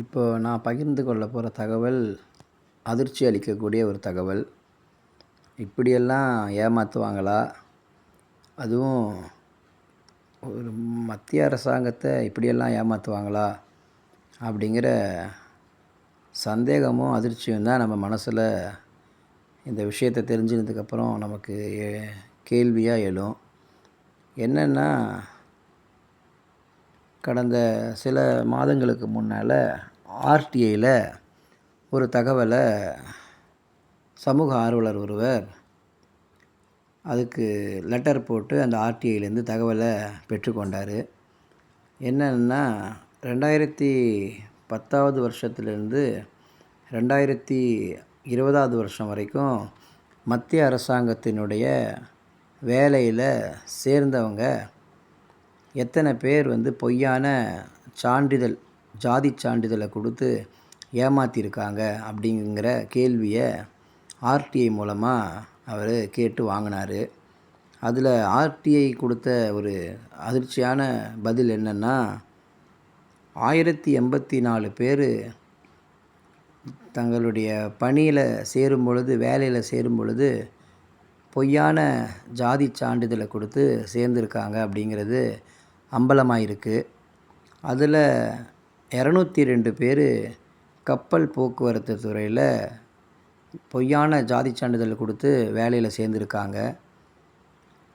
இப்போ நான் பகிர்ந்து கொள்ள போகிற தகவல் அதிர்ச்சி அளிக்கக்கூடிய ஒரு தகவல். இப்படியெல்லாம் ஏமாற்றுவாங்களா அதுவும் ஒரு மத்திய அரசாங்கத்தை இப்படியெல்லாம் ஏமாற்றுவாங்களா அப்படிங்கிற சந்தேகமும் அதிர்ச்சியும் தான் நம்ம மனசில் இந்த விஷயத்தை தெரிஞ்சினதுக்கப்புறம் நமக்கு கேள்வியாக எழும். என்னென்னா கடந்த சில மாதங்களுக்கு முன்னால் ஆர்டிஐயில் ஒரு தகவலை சமூக ஆர்வலர் ஒருவர் அதுக்கு லெட்டர் போட்டு அந்த ஆர்டிஐலேருந்து தகவலை பெற்றுக்கொண்டார். என்னன்னா ரெண்டாயிரத்தி பத்தாவது வருஷத்துலேருந்து ரெண்டாயிரத்தி இருபதாவது வருஷம் வரைக்கும் மத்திய அரசாங்கத்தினுடைய வேலையில் சேர்ந்தவங்க எத்தனை பேர் வந்து பொய்யான சான்றிதழ் ஜாதி சான்றிதழை கொடுத்து ஏமாற்றிருக்காங்க அப்படிங்கிற கேள்வியை ஆர்டிஐ மூலமாக அவர் கேட்டு வாங்கினார். அதில் ஆர்டிஐ கொடுத்த ஒரு அதிர்ச்சியான பதில் என்னென்னா ஆயிரத்தி எண்பத்தி நாலு பேர் தங்களுடைய பணியில் சேரும் பொழுது வேலையில் சேரும் பொழுது பொய்யான ஜாதி சான்றிதழை கொடுத்து சேர்ந்துருக்காங்க அப்படிங்கிறது அம்பலமாக இருக்குது அதில் இரநூத்தி ரெண்டு பேர் கப்பல் போக்குவரத்து துறையில் பொய்யான ஜாதி சான்றிதழ் கொடுத்து வேலையில் சேர்ந்துருக்காங்க.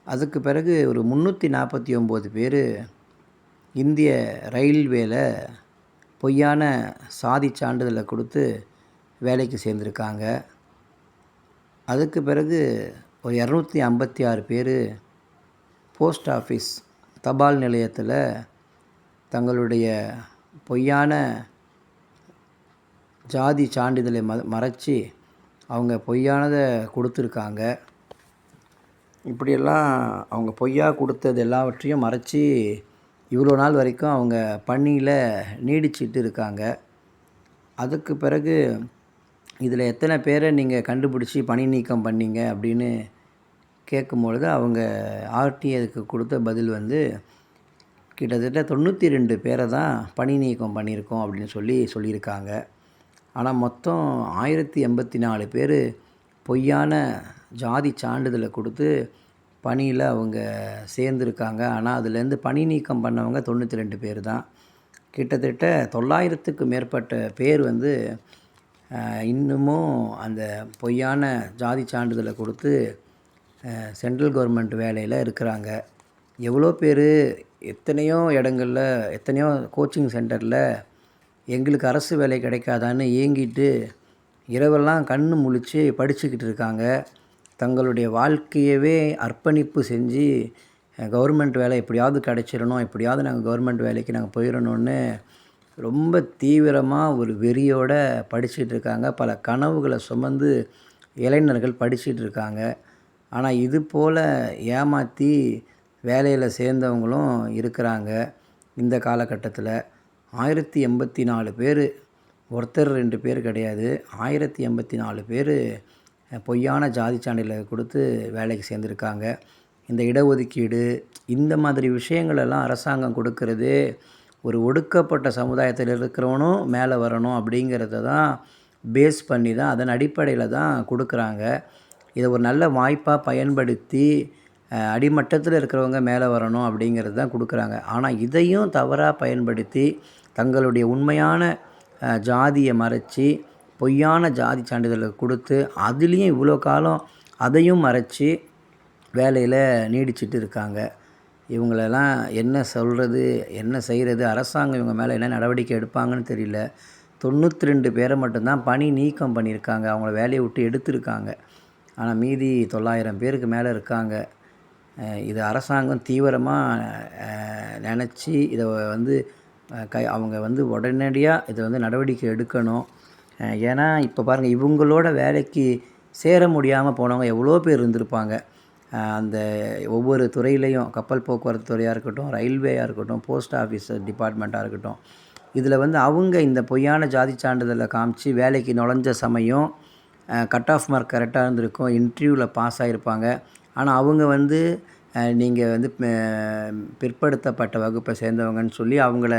அதுக்கு பிறகு ஒரு முந்நூற்றி நாற்பத்தி ஒம்பது பேர் இந்திய ரயில்வேல பொய்யான சாதி சான்றிதழை கொடுத்து வேலைக்கு சேர்ந்துருக்காங்க. அதுக்கு பிறகு ஒரு இரநூத்தி ஐம்பத்தி ஆறு பேர் போஸ்ட் ஆஃபீஸ் தபால் நிலையத்தில் தங்களுடைய பொய்யான ஜாதி சான்றிதழை ம மறைச்சி அவங்க பொய்யானதை கொடுத்துருக்காங்க. இப்படியெல்லாம் அவங்க பொய்யா கொடுத்தது எல்லாவற்றையும் மறைச்சி இவ்வளோ நாள் வரைக்கும் அவங்க பணியில் நீடிச்சிட்டு இருக்காங்க. அதுக்கு பிறகு இதில் எத்தனை பேரை நீங்கள் கண்டுபிடிச்சி பணி நீக்கம் பண்ணீங்க அப்படின்னு கேட்கும்பொழுது அவங்க ஆர்டிஐக்கு கொடுத்த பதில் வந்து கிட்டத்தட்ட தொண்ணூற்றி ரெண்டு பேரை தான் பணி நீக்கம் பண்ணியிருக்கோம் அப்படின்னு சொல்லி சொல்லியிருக்காங்க. ஆனால் மொத்தம் ஆயிரத்தி எண்பத்தி நாலு பேர் பொய்யான ஜாதி சான்றிதழை கொடுத்து பணியில் அவங்க சேர்ந்துருக்காங்க. ஆனால் அதுலேருந்து பணி நீக்கம் பண்ணவங்க தொண்ணூற்றி ரெண்டு பேர் தான். கிட்டத்தட்ட தொள்ளாயிரத்துக்கு மேற்பட்ட பேர் வந்து இன்னமும் அந்த பொய்யான ஜாதி சான்றிதழை கொடுத்து சென்ட்ரல் கவர்மெண்ட் வேலையில் இருக்கிறாங்க. எவ்வளோ பேர் எத்தனையோ இடங்களில் எத்தனையோ கோச்சிங் சென்டரில் எங்களுக்கு அரசு வேலை கிடைக்காதான்னு ஏங்கிட்டு இரவெல்லாம் கண் முழிச்சு படிச்சுக்கிட்டு இருக்காங்க. தங்களுடைய வாழ்க்கையவே அர்ப்பணிப்பு செஞ்சு கவர்மெண்ட் வேலை எப்படியாவது கிடைச்சிடணும் எப்படியாவது நாங்கள் கவர்மெண்ட் வேலைக்கு நாங்கள் போயிடணும்னு ரொம்ப தீவிரமாக ஒரு வெறியோடு படிச்சுட்டு இருக்காங்க. பல கனவுகளை சுமந்து இளைஞர்கள் படிச்சுட்டு இருக்காங்க. ஆனால் இது போல் ஏமாற்றி வேலையில் சேர்ந்தவங்களும் இருக்கிறாங்க. இந்த காலகட்டத்தில் ஆயிரத்தி எண்பத்தி நாலு பேர் ஒருத்தர் ரெண்டு பேர் கிடையாது. ஆயிரத்தி எண்பத்தி நாலு பேர் பொய்யான ஜாதி சான்றிதழை கொடுத்து வேலைக்கு சேர்ந்துருக்காங்க. இந்த இடஒதுக்கீடு இந்த மாதிரி விஷயங்களெல்லாம் அரசாங்கம் கொடுக்கறது ஒரு ஒடுக்கப்பட்ட சமுதாயத்தில் இருக்கிறவனும் மேலே வரணும் அப்படிங்கிறத தான் பேஸ் பண்ணி தான் அதன் அடிப்படையில் தான் கொடுக்குறாங்க. இதை ஒரு நல்ல வாய்ப்பாக பயன்படுத்தி அடிமட்டத்தில் இருக்கிறவங்க மேலே வரணும் அப்படிங்கிறது தான் கொடுக்குறாங்க. ஆனால் இதையும் தவறாக பயன்படுத்தி தங்களுடைய உண்மையான ஜாதியை மறைச்சி பொய்யான ஜாதி சான்றிதழை கொடுத்து அதுலேயும் இவ்வளோ காலம் அதையும் மறைச்சி வேலையில் நீடிச்சிட்டு இருக்காங்க. இவங்களெல்லாம் என்ன சொல்கிறது என்ன செய்கிறது அரசாங்கம் இவங்க மேலே என்ன நடவடிக்கை எடுப்பாங்கன்னு தெரியல. தொண்ணூற்றி ரெண்டு பேரை மட்டும்தான் பணி நீக்கம் பண்ணியிருக்காங்க. அவங்கள வேலையை விட்டு எடுத்திருக்காங்க. ஆனால் மீதி தொள்ளாயிரம் பேருக்கு மேலே இருக்காங்க. இது அரசாங்கம் தீவிரமாக நினச்சி இதை வந்து கை அவங்க வந்து உடனடியாக இதை வந்து நடவடிக்கை எடுக்கணும். ஏன்னா இப்போ பாருங்கள் இவங்களோட வேலைக்கு சேர முடியாமல் போனவங்க எவ்வளோ பேர் இருந்திருப்பாங்க. அந்த ஒவ்வொரு துறையிலையும் கப்பல் போக்குவரத்து துறையாக இருக்கட்டும் ரயில்வேயாக இருக்கட்டும் போஸ்ட் ஆஃபீஸ் டிபார்ட்மெண்ட்டாக இருக்கட்டும் இதில் வந்து அவங்க இந்த பொய்யான ஜாதி சான்றிதழை காமிச்சு வேலைக்கு நுழைஞ்ச சமயம் கட் ஆஃப் மார்க் கரெக்டாக இருந்திருக்கும் இன்டர்வியூவில் பாஸ் ஆகிருப்பாங்க ஆனால் அவங்க வந்து நீங்கள் வந்து பிற்படுத்தப்பட்ட வகுப்பை சேர்ந்தவங்கன்னு சொல்லி அவங்கள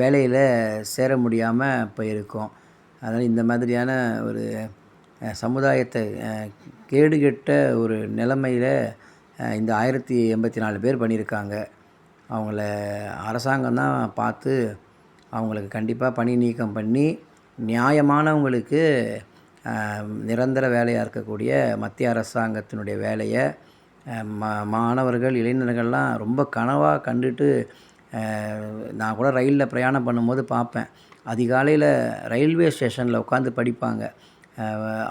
வேலையில் சேர முடியாமல் போயிருக்கோம். அதனால் இந்த மாதிரியான ஒரு சமுதாயத்தை கேடுகெட்ட ஒரு நிலமையில் இந்த ஆயிரத்தி எண்பத்தி நாலு பேர் பண்ணியிருக்காங்க. அவங்கள அரசாங்கம் தான் பார்த்து அவங்களுக்கு கண்டிப்பாக பணி நீக்கம் பண்ணி நியாயமானவங்களுக்கு நிரந்தர வேலையாக இருக்கக்கூடிய மத்திய அரசாங்கத்தினுடைய வேலையை மா மாணவர்கள் இளைஞர்கள்லாம் ரொம்ப கனவாக கண்டுட்டு நான் கூட ரயிலில் பிரயாணம் பண்ணும்போது பார்ப்பேன். அதிகாலையில் ரயில்வே ஸ்டேஷனில் உட்காந்து படிப்பாங்க.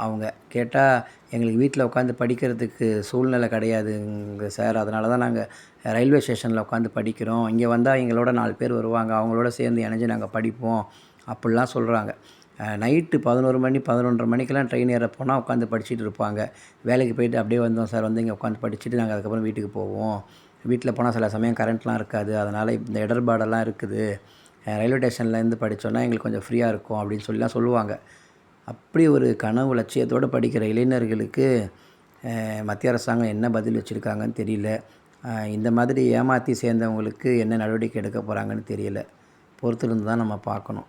அவங்க கேட்டால் எங்களுக்கு வீட்டில் உட்காந்து படிக்கிறதுக்கு சூழ்நிலை கிடையாதுங்க சார். அதனால தான் நாங்கள் ரயில்வே ஸ்டேஷனில் உட்காந்து படிக்கிறோம். இங்கே வந்தால் எங்களோட நாலு பேர் வருவாங்க. அவங்களோட சேர்ந்து இணைஞ்சு நாங்கள் படிப்போம். அப்படிலாம் சொல்கிறாங்க நைட்டு பதினோரு மணி பதினொன்றரை மணிக்கெல்லாம் ட்ரெயின் ஏற போனால் உட்காந்து படிச்சுட்டு இருப்பாங்க. வேலைக்கு போயிட்டு அப்படியே வந்தோம் சார் வந்து இங்கே உட்காந்து படிச்சுட்டு நாங்கள் அதுக்கப்புறம் வீட்டுக்கு போவோம். வீட்டில் போனால் சில சமயம் கரண்ட்லாம் இருக்காது. அதனால் இந்த இடர்பாடெல்லாம் இருக்குது. ரயில்வே ஸ்டேஷன்லேருந்து படித்தோன்னா எங்களுக்கு கொஞ்சம் ஃப்ரீயாக இருக்கும் அப்படின்னு சொல்லிலாம் சொல்லுவாங்க. அப்படி ஒரு கனவு லட்சியத்தோடு படிக்கிற இளைஞர்களுக்கு மத்திய அரசாங்கம் என்ன பதில் வச்சுருக்காங்கன்னு தெரியல. இந்த மாதிரி ஏமாற்றி சேர்ந்தவங்களுக்கு என்ன நடவடிக்கை எடுக்க போகிறாங்கன்னு தெரியல. பொறுத்திருந்து தான் நம்ம பார்க்கணும்.